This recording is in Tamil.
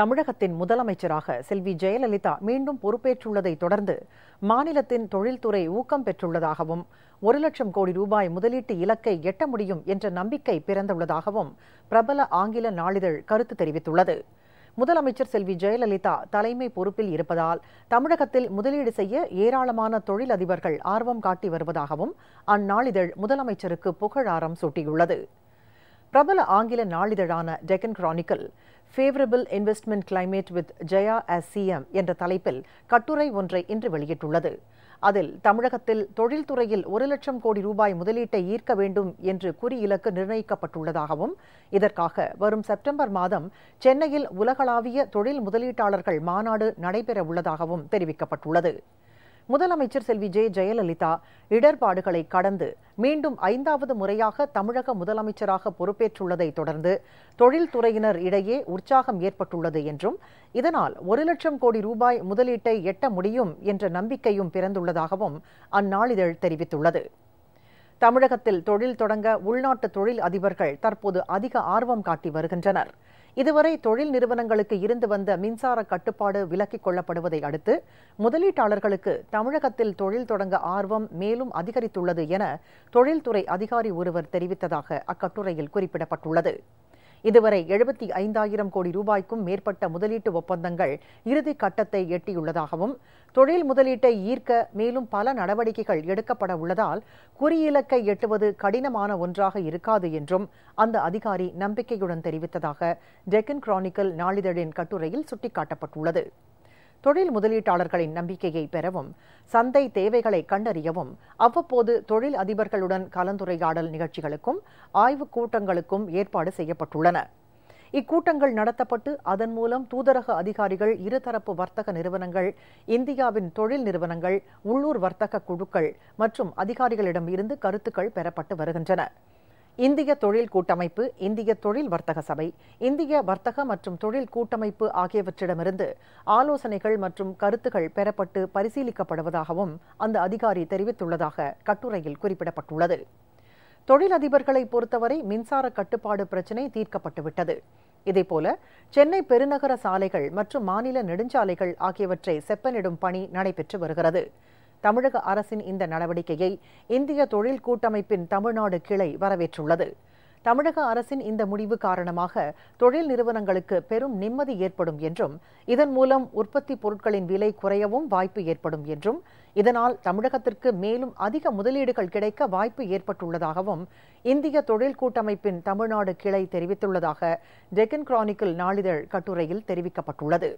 தமிழகத்தின் முதலமைச்சராக செல்வி ஜெயலலிதா மீண்டும் பொறுப்பேற்றுள்ளதை தொடர்ந்து மாநிலத்தின் தொழில்துறை ஊக்கம் பெற்றுள்ளதாகவும் ஒரு லட்சம் கோடி ரூபாய் முதலீட்டு இலக்கை எட்ட முடியும் என்ற நம்பிக்கை பிறந்துள்ளதாகவும் பிரபல ஆங்கில நாளிதழ் கருத்து தெரிவித்துள்ளது. முதலமைச்சர் செல்வி ஜெயலலிதா தலைமை பொறுப்பில் இருப்பதால் தமிழகத்தில் முதலீடு செய்ய ஏராளமான தொழிலதிபர்கள் ஆர்வம் காட்டி வருவதாகவும் அந்நாளிதழ் முதலமைச்சருக்கு புகழாரம் சூட்டியுள்ளது. பிரபல ஆங்கில நாளிதழான Deccan Chronicle favourable investment climate with Jaya as CM என்ற தலைப்பில் கட்டுரை ஒன்றை இன்று வெளியிட்டுள்ளது. அதில் தமிழகத்தில் தொழில்துறையில் ஒரு லட்சம் கோடி ரூபாய் முதலீட்டை ஈர்க்க வேண்டும் என்று குறியிலக்கு நிர்ணயிக்கப்பட்டுள்ளதாகவும் இதற்காக வரும் செப்டம்பர் மாதம் சென்னையில் உலகளாவிய தொழில் முதலீட்டாளர்கள் மாநாடு நடைபெற உள்ளதாகவும் தெரிவிக்கப்பட்டுள்ளது. முதலமைச்சர் செல்வி ஜே ஜெயலலிதா இடர்பாடுகளை கடந்து மீண்டும் ஐந்தாவது முறையாக தமிழக முதலமைச்சராக பொறுப்பேற்றுள்ளதை தொடர்ந்து தொழில்துறையினர் இடையே உற்சாகம் ஏற்பட்டுள்ளது என்றும் இதனால் ஒரு லட்சம் கோடி ரூபாய் முதலீட்டை எட்ட முடியும் என்ற நம்பிக்கையும் பிறந்துள்ளதாகவும் அந்நாளிதழ் தெரிவித்துள்ளது. தமிழகத்தில் தொழில் தொடங்க உள்நாட்டு தொழில் அதிபர்கள் தற்போது அதிக ஆர்வம் காட்டி வருகின்றனர். இதுவரை தொழில் நிறுவனங்களுக்கு இருந்து வந்த மின்சார கட்டுப்பாடு விலக்கிக் கொள்ளப்படுவதை அடுத்து முதலீட்டாளர்களுக்கு தமிழகத்தில் தொழில் தொடங்க ஆர்வம் மேலும் அதிகரித்துள்ளது என தொழில்துறை அதிகாரி ஒருவர் தெரிவித்ததாக அக்கட்டுரையில் குறிப்பிடப்பட்டுள்ளது. இதுவரை எழுபத்தி ஐந்தாயிரம் கோடி ரூபாய்க்கும் மேற்பட்ட முதலீட்டு ஒப்பந்தங்கள் இறுதி கட்டத்தை எட்டியுள்ளதாகவும் தொழில் முதலீட்டை ஈர்க்க மேலும் பல நடவடிக்கைகள் எடுக்கப்பட உள்ளதால் குறியிலக்கை எட்டுவது கடினமான ஒன்றாக இருக்காது என்றும் அந்த அதிகாரி நம்பிக்கையுடன் தெரிவித்ததாக டெக்கன் கிரானிக்கல் நாளிதழின் கட்டுரையில் சுட்டிக்காட்டப்பட்டுள்ளது. தொழில் முதலீட்டாளர்களின் நம்பிக்கையை பெறவும் சந்தை தேவைகளை கண்டறியவும் அவ்வப்போது தொழில் அதிபர்களுடன் கலந்துரையாடல் நிகழ்ச்சிகளுக்கும் ஆய்வுக் கூட்டங்களுக்கும் ஏற்பாடு செய்யப்பட்டுள்ளன. இக்கூட்டங்கள் நடத்தப்பட்டு அதன் மூலம் தூதரக அதிகாரிகள் இருதரப்பு வர்த்தக நிறுவனங்கள் இந்தியாவின் தொழில் நிறுவனங்கள் உள்ளூர் வர்த்தக குழுக்கள் மற்றும் அதிகாரிகளிடம் இருந்து கருத்துக்கள் பெறப்பட்டு வருகின்றன. இந்திய தொழில் கூட்டமைப்பு இந்திய தொழில் வர்த்தக சபை இந்திய வர்த்தக மற்றும் தொழில் கூட்டமைப்பு ஆகியவற்றிடமிருந்து ஆலோசனைகள் மற்றும் கருத்துகள் பெறப்பட்டு பரிசீலிக்கப்படுவதாகவும் அந்த அதிகாரி தெரிவித்துள்ளதாக கட்டுரையில் குறிப்பிடப்பட்டுள்ளது. தொழிலதிபர்களை பொறுத்தவரை மின்சார கட்டுப்பாடு பிரச்சினை தீர்க்கப்பட்டுவிட்டது. இதேபோல சென்னை பெருநகர சாலைகள் மற்றும் மாநில நெடுஞ்சாலைகள் ஆகியவற்றை செப்பனிடும் பணி நடைபெற்று வருகிறது. தமிழக அரசின் இந்த நடவடிக்கையை இந்திய தொழில் கூட்டமைப்பின் தமிழ்நாடு கிளை வரவேற்றுள்ளது. தமிழக அரசின் இந்த முடிவு காரணமாக தொழில் நிறுவனங்களுக்கு பெரும் நிம்மதி ஏற்படும் என்றும் இதன் மூலம் உற்பத்தி பொருட்களின் விலை குறையவும் வாய்ப்பு ஏற்படும் என்றும் இதனால் தமிழகத்திற்கு மேலும் அதிக முதலீடுகள் கிடைக்க வாய்ப்பு ஏற்பட்டுள்ளதாகவும் இந்திய தொழில் கூட்டமைப்பின் தமிழ்நாடு கிளை தெரிவித்துள்ளதாக டெக்கன் கிரானிக்கல் நாளிதழ் கட்டுரையில் தெரிவிக்கப்பட்டுள்ளது.